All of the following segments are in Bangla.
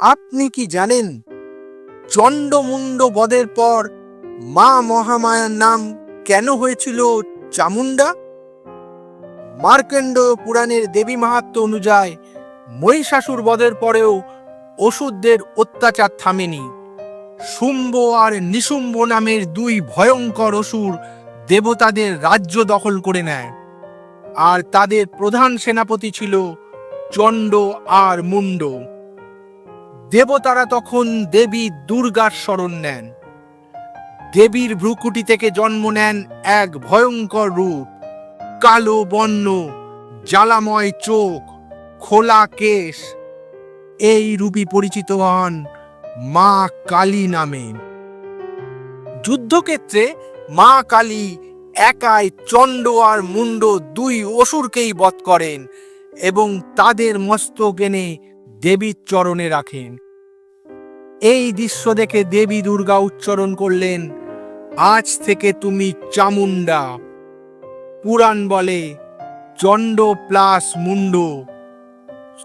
আপনি কি জানেন? চণ্ডমুণ্ড বধের পর মা মহামায়ার নাম কেন হয়েছিল চামুন্ডা মার্কেন্ড পুরাণের দেবী মাহাত্ম অনুযায়ী মহিষাসুর বধের পরেও অসুরদের অত্যাচার থামেনি। শুম্ভ আর নিশুম্ভ নামের দুই ভয়ঙ্কর অসুর দেবতাদের রাজ্য দখল করে নেয়। আর তাদের প্রধান সেনাপতি ছিল চণ্ড আর মুন্ড দেবতারা তখন দেবী দুর্গার শরণ নেন। দেবীর ভ্রুকুটি থেকে জন্ম নেন এক ভয়ঙ্কর রূপ। কালো বর্ণ, জ্বালাময় চোখ, খোলা কেশ। এই রূপী পরিচিত হন মা কালী নামে। যুদ্ধক্ষেত্রে মা কালী একাই চণ্ড আর মুন্ড দুই অসুরকেই বধ করেন এবং তাদের মস্তক এনে দেবীর চরণে রাখেন। এই দৃশ্য দেখে দেবী দুর্গা উচ্চারণ করলেন, আজ থেকে তুমি চামুন্ডা পুরাণ বলে, চণ্ড প্লাস মুন্ড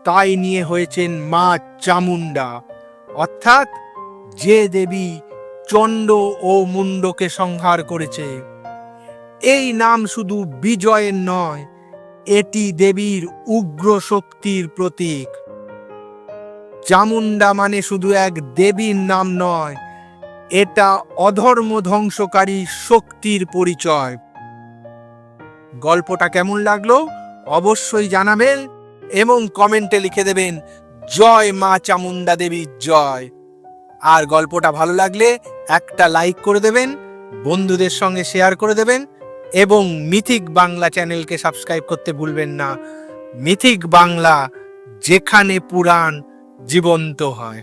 তাই নিয়ে হয়েছেন মা চামুন্ডা অর্থাৎ যে দেবী চণ্ড ও মুন্ডকে সংহার করেছে। এই নাম শুধু বিজয়ের নয়, এটি দেবীর উগ্র শক্তির প্রতীক। চামুন্ডা মানে শুধু এক দেবীর নাম নয়, এটা অধর্ম ধ্বংসকারী শক্তির পরিচয়। গল্পটা কেমন লাগল অবশ্যই জানাবেন এবং কমেন্টে লিখে দেবেন, জয় মা চামুন্ডা দেবীর জয়। আর গল্পটা ভালো লাগলে একটা লাইক করে দেবেন, বন্ধুদের সঙ্গে শেয়ার করে দেবেন এবং মিথিক বাংলা চ্যানেলকে সাবস্ক্রাইব করতে ভুলবেন না। মিথিক বাংলা, যেখানে পুরাণ জীবন্ত হয়।